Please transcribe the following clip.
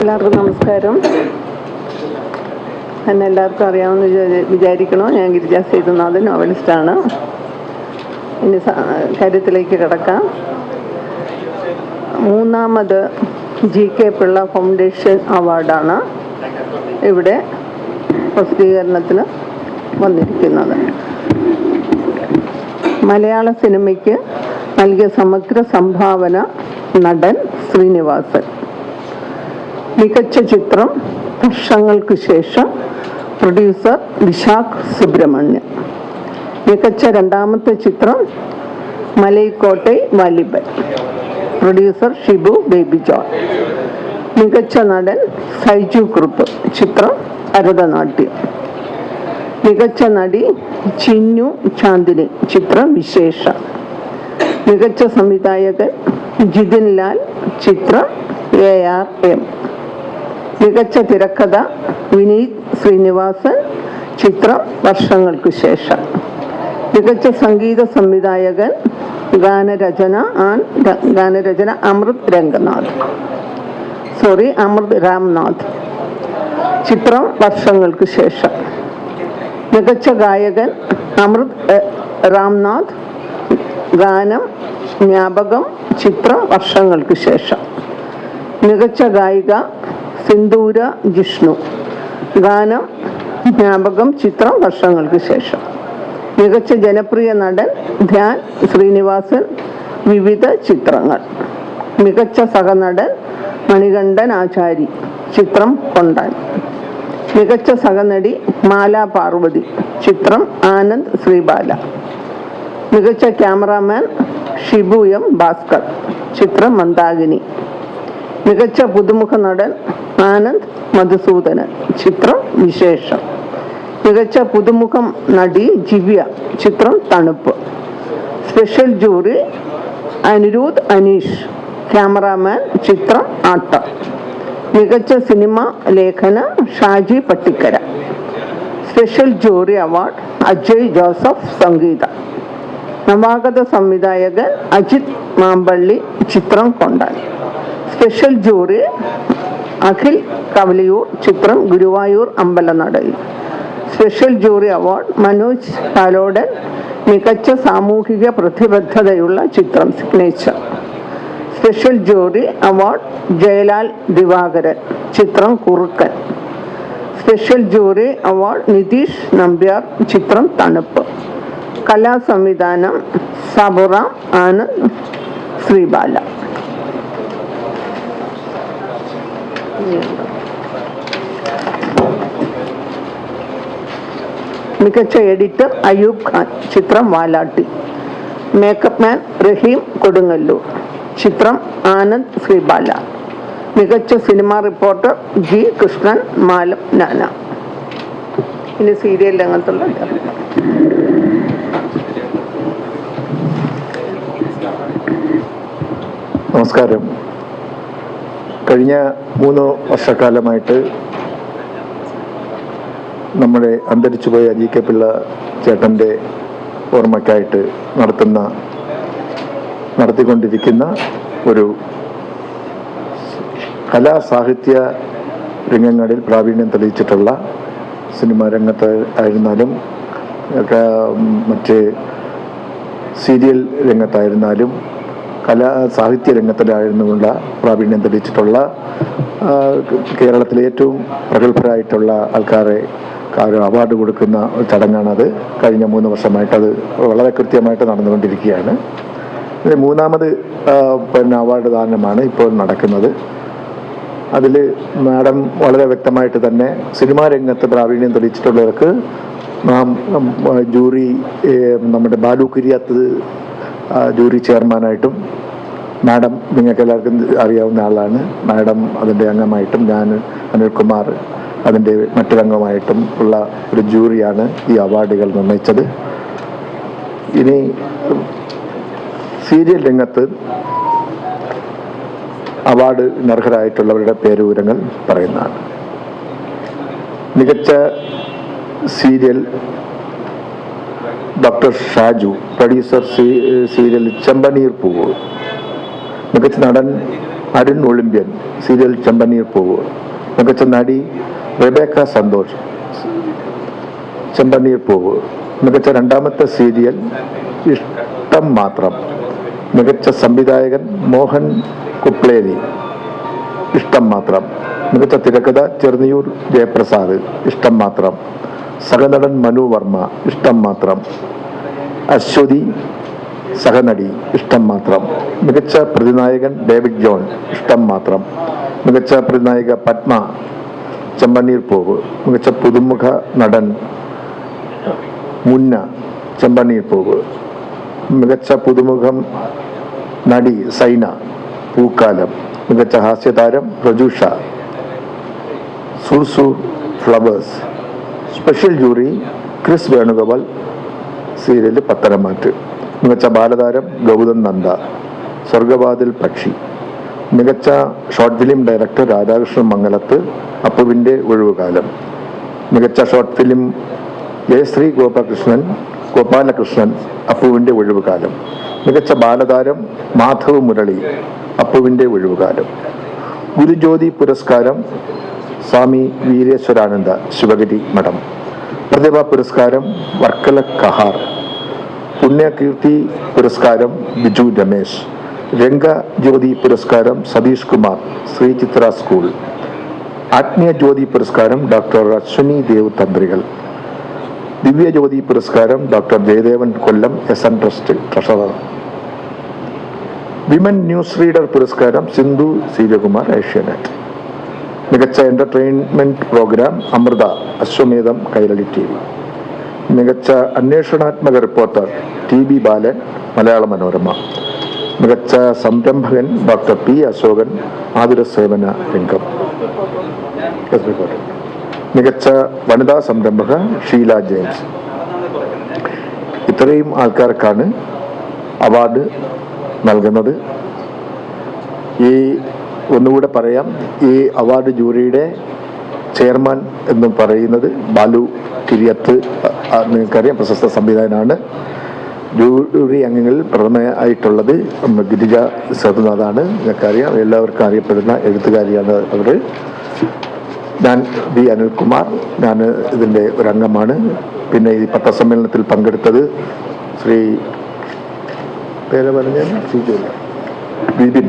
എല്ലാവർക്കും നമസ്കാരം. എന്നെ എല്ലാവർക്കും അറിയാമെന്ന് വിചാരി- വിചാരിക്കണോ? ഞാൻ ഗിരിജ സേതുനാഥൻ നോവലിസ്റ്റാണ്. ഇനി കാര്യത്തിലേക്ക് കിടക്കാം. മൂന്നാമത് ജി കെ പിള്ള ഫൗണ്ടേഷൻ അവാർഡാണ്. ഇവിടെ പ്രസിദ്ധീകരണത്തിന് വന്നിരിക്കുന്നത്. മലയാള സിനിമയ്ക്ക് നൽകിയ സമഗ്ര സംഭാവന നടൻ ശ്രീനിവാസൻ. മികച്ച ചിത്രം വർഷങ്ങൾക്ക് ശേഷം പ്രൊഡ്യൂസർ വിശാഖ് സുബ്രഹ്മണ്യൻ. മികച്ച രണ്ടാമത്തെ ചിത്രം Malaikottai Vaaliban. Producer Shibu Baby John. മികച്ച നടൻ സൈജു കുറുപ്പ്. ചിത്രം ഭരതനാട്യം. മികച്ച നടി ചിന്നു ചാന്ദിനി ചിത്രം വിശേഷ മികച്ച സംവിധായകൻ ജിതിൻ ലാൽ ചിത്രം എ ആർ എം. മികച്ച തിരക്കഥ വിനീത് ശ്രീനിവാസൻ ചിത്രം വർഷങ്ങൾക്ക് ശേഷം. മികച്ച സംഗീത സംവിധായകൻ ഗാനരചന ആൻ ര- ഗാനരചന അമൃത് രംഗനാഥ്. സോറി അമൃത് രാംനാഥ്. ചിത്രം വർഷങ്ങൾക്ക് ശേഷം. മികച്ച ഗായകൻ അമൃത് രാംനാഥ്. ഗാനം ജ്ഞാപകം ചിത്രം വർഷങ്ങൾക്ക് ശേഷം. മികച്ച ഗായിക സിന്ദൂര ജിഷ്ണു. ഗാനം ജ്ഞാപകം ചിത്രം വർഷങ്ങൾക്ക് ശേഷം. മികച്ച ജനപ്രിയ നടൻ ധ്യാൻ ശ്രീനിവാസൻ. വിവിധ ചിത്രങ്ങൾ. മികച്ച സഹനടൻ മണികണ്ഠൻ ആചാരി. ചിത്രം കൊണ്ടാൻ. മികച്ച സഹനടി മാല പാർവതി. ചിത്രം ആനന്ദ് ശ്രീബാല. മികച്ച ക്യാമറാമാൻ ഷിബു എം ഭാസ്കർ. ചിത്രം മന്ദാകിനി. മികച്ച പുതുമുഖ നടൻ ആനന്ദ് മധുസൂദനൻ. ചിത്രം വിശേഷം. മികച്ച പുതുമുഖം നടി ജിവ്യ ചിത്രം Thanuppu. Special jury Anirudh Aneesh. Cameraman ചിത്രം ആട്ടം. മികച്ച cinema Lekhana Shaji Pattikkara. Special jury award Ajay Joseph Sangeetha. നവാഗത സംവിധായകൻ അജിത് മാമ്പള്ളി ചിത്രം കൊണ്ടാൽ സ്പെഷ്യൽ ജൂറി അഖിൽ കവലിയൂർ ചിത്രം Guruvayoor Ambalanadayil. Special jury award Manoj Palodan മികച്ച സാമൂഹിക പ്രതിബദ്ധതയുള്ള ചിത്രം signature. Special jury award Jayalal Divakaran ചിത്രം Kurukkan special jury award Nitheesh Nambiar ചിത്രം തണുപ്പ് കലാ സംവിധാനം സബുറാം ആനന്ദ് ശ്രീബാല മികച്ച എഡിറ്റർ അയൂബ് ഖാൻ ചിത്രം വാലാട്ടി. Makeup man Raheem Kodungallur. ചിത്രം ആനന്ദ് ശ്രീബാല മികച്ച സിനിമ റിപ്പോർട്ടർ ജി കൃഷ്ണൻ മാലം നാന. ഇനി സീരിയൽ രംഗത്തുള്ള. നമസ്കാരം. കഴിഞ്ഞ മൂന്ന് വർഷക്കാലമായിട്ട് നമ്മുടെ അന്തരിച്ചുപോയ അജി കെ പിള്ള ചേട്ടന്റെ ഓർമ്മയ്ക്കായിട്ട് നടത്തുന്ന നടത്തിക്കൊണ്ടിരിക്കുന്ന ഒരു കലാ സാഹിത്യ രംഗങ്ങളിൽ പ്രാവീണ്യം തെളിയിച്ചിട്ടുള്ള സിനിമാ രംഗത്ത് ആയിരുന്നാലും മറ്റേ സീരിയൽ രംഗത്തായിരുന്നാലും കലാ സാഹിത്യ രംഗത്തിലായിരുന്നുമുള്ള പ്രാവീണ്യം തെളിയിച്ചിട്ടുള്ള കേരളത്തിലെ ഏറ്റവും പ്രഗത്ഭരായിട്ടുള്ള ആൾക്കാരെ അവാർഡ് കൊടുക്കുന്ന ചടങ്ങാണത്. കഴിഞ്ഞ മൂന്ന് വർഷമായിട്ട് അത് വളരെ കൃത്യമായിട്ട് നടന്നുകൊണ്ടിരിക്കുകയാണ്. മൂന്നാമത് പിന്നെ അവാർഡ് ദാനമാണ് ഇപ്പോൾ നടക്കുന്നത്. അതിൽ മാഡം വളരെ വ്യക്തമായിട്ട് തന്നെ സിനിമാ രംഗത്ത് പ്രാവീണ്യം തെളിയിച്ചിട്ടുള്ളവർക്ക് നാം ജൂറി നമ്മുടെ ബാലു കുര്യാത്ത് ജൂറി ചെയർമാനായിട്ടും മാഡം നിങ്ങൾക്ക് എല്ലാവർക്കും അറിയാവുന്ന ആളാണ്. മാഡം അതിന്റെ അംഗമായിട്ടും ഞാൻ അനിൽകുമാർ അതിന്റെ മറ്റൊരംഗമായിട്ടും ഉള്ള ഒരു ജൂറിയാണ് ഈ അവാർഡുകൾ നിർണയിച്ചത്. ഇനി സീരിയൽ രംഗത്ത് അവാർഡ് അർഹരായിട്ടുള്ളവരുടെ പേരൂരങ്ങൾ പറയുന്നതാണ്. മികച്ച serial doctor Shaju producer serial Chembaneer Poovu മികച്ച നടൻ അരുൺ ഒളിമ്പ്യൻ സീരിയൽ ചെമ്പനീർ പൂവ് മികച്ച നടി റെബേക്ക സന്തോഷ് ചെമ്പനീർ പൂവ് മികച്ച രണ്ടാമത്തെ സീരിയൽ ഇഷ്ടം മാത്രം മികച്ച സംവിധായകൻ മോഹൻ കുപ്ലേരി. ഇഷ്ടം മാത്രം. മികച്ച തിരക്കഥ ചെറുനിയൂർ ജയപ്രസാദ്. ഇഷ്ടം മാത്രം. സഹനടൻ മനു വർമ്മ. ഇഷ്ടം മാത്രം. അശ്വതി സഹനടി. ഇഷ്ടം മാത്രം. മികച്ച പ്രതിനായകൻ ഡേവിഡ് ജോൺ. ഇഷ്ടം മാത്രം. മികച്ച പ്രതിനായിക പത്മ ചെമ്പണ്ണീർ പൂവ്. മികച്ച പുതുമുഖ നടൻ മുന്ന ചെമ്പണ്ണീർ പൂവ്. മികച്ച പുതുമുഖം നടി സൈന പൂക്കാലം മികച്ച ഹാസ്യതാരം Prajusha Susu Flowers special jury Kris Venugopal serial പത്തനംമാറ്റ് മികച്ച ബാലതാരം ഗൗതം നന്ദ സ്വർഗവാതിൽ പക്ഷി മികച്ച short film director Radhakrishnan Mangalath Appuvinte Ozhivukalam മികച്ച ഷോർട്ട് ഫിലിം ജയശ്രീ ഗോപാകൃഷ്ണൻ ഗോപാലകൃഷ്ണൻ അപ്പുവിന്റെ ഒഴിവുകാലം. മികച്ച ബാലതാരം മാധവ് മുരളി അപ്പുവിന്റെ ഒഴിവുകാലം. ഗുരുജ്യോതി പുരസ്കാരം സ്വാമി വീരേശ്വരാനന്ദ ശിവഗിരി മഠം. പ്രതിഭ പുരസ്കാരം വർക്കല കഹാർ. പുണ്യകീർത്തി പുരസ്കാരം ബിജു രമേശ്. രംഗജ്യോതി പുരസ്കാരം സതീഷ് കുമാർ ശ്രീ ചിത്ര സ്കൂൾ. ആത്മീയ ജ്യോതി പുരസ്കാരം ഡോക്ടർ അശ്വിനി ദേവ് തന്ത്രികൾ. ദിവ്യജ്യോതി പുരസ്കാരം doctor Jayadevan Kollam S N trust treasurer women news reader പുരസ്കാരം സിന്ധു സീര്യകുമാർ ഏഷ്യാനെറ്റ്. മികച്ച എന്റർടൈൻമെന്റ് പ്രോഗ്രാം അമൃത അശ്വമേധം കൈരളി ടി വി. മികച്ച അന്വേഷണാത്മക reporter T B Balan Malayala Manorama. മികച്ച സംരംഭകൻ ഡോക്ടർ പി അശോകൻ ആതുര സേവന രംഗം. മികച്ച വനിതാ സംരംഭക ഷീല ജെയിംസ്. ഇത്രയും ആൾക്കാർക്കാണ് അവാർഡ് നൽകുന്നത്. ഈ ഒന്നുകൂടെ പറയാം. ഈ അവാർഡ് ജൂറിയുടെ ചെയർമാൻ എന്ന് പറയുന്നത് ബാലു കിരിയത്ത് നിങ്ങൾക്കറിയാം പ്രശസ്ത സംവിധായകനാണ്. ജൂറി അംഗങ്ങളിൽ പ്രഥമയായിട്ടുള്ളത് ഗിരിജ സഹനാഥാണ് നിങ്ങൾക്കറിയാം എല്ലാവർക്കും അറിയപ്പെടുന്ന എഴുത്തുകാരിയാണ് അവർ ഞാൻ വി അനിൽകുമാർ. ഞാൻ ഇതിന്റെ ഒരംഗമാണ്. പിന്നെ ഈ പത്രസമ്മേളനത്തിൽ പങ്കെടുത്തത് ശ്രീ പേര് പറഞ്ഞ വിപിൻ